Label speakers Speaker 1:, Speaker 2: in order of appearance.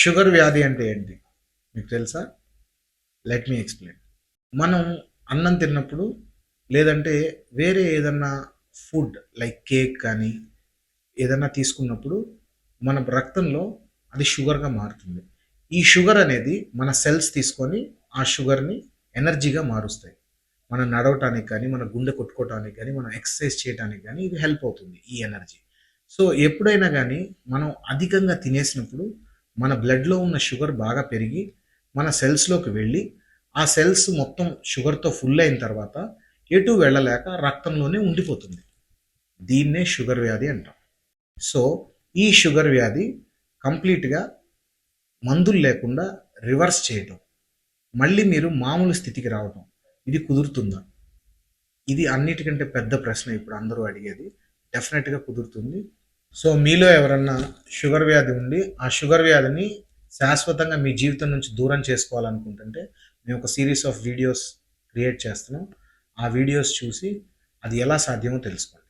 Speaker 1: Sugar వ్యాధి అంటే ఏంటి? మీకు తెలుసా? లెట్ మీ ఎక్స్ప్లెయిన్ మనం అన్నం తిన్నప్పుడు లేదంటే వేరే ఏదన్నా ఫుడ్ లైక్ కేక్ కానీ ఏదన్నా తీసుకున్నప్పుడు మన రక్తంలో అది షుగర్గా మారుతుంది. ఈ షుగర్ అనేది మన సెల్స్ తీసుకొని ఆ షుగర్ని ఎనర్జీగా మారుస్తాయి. మనం నడవటానికి కానీ మన గుండె కొట్టుకోవటానికి కానీ మనం ఎక్సర్సైజ్ చేయడానికి కానీ ఇది హెల్ప్ అవుతుంది ఈ ఎనర్జీ సో ఎప్పుడైనా కానీ మనం అధికంగా తినేసినప్పుడు మన బ్లడ్లో ఉన్న షుగర్ బాగా పెరిగి మన సెల్స్లోకి వెళ్ళి ఆ సెల్స్ మొత్తం షుగర్తో ఫుల్ అయిన తర్వాత ఎటు వెళ్ళలేక రక్తంలోనే ఉండిపోతుంది. దీన్నే షుగర్ వ్యాధి అంటాం. సో ఈ షుగర్ వ్యాధి కంప్లీట్గా మందులు లేకుండా రివర్స్ చేయటం మళ్ళీ మీరు మామూలు స్థితికి రావటం ఇది కుదురుతుందా? ఇది అన్నిటికంటే పెద్ద ప్రశ్న ఇప్పుడు అందరూ అడిగేది. డెఫినెట్గా కుదురుతుంది. సో మీలో ఎవరన్నా షుగర్ వ్యాధి ఉండి ఆ షుగర్ వ్యాధిని శాశ్వతంగా మీ జీవితం నుంచి దూరం చేసుకోవాలనుకుంటుంటే మేము ఒక సిరీస్ ఆఫ్ వీడియోస్ క్రియేట్ చేస్తున్నాం. ఆ వీడియోస్ చూసి అది ఎలా సాధ్యమో తెలుసుకోండి.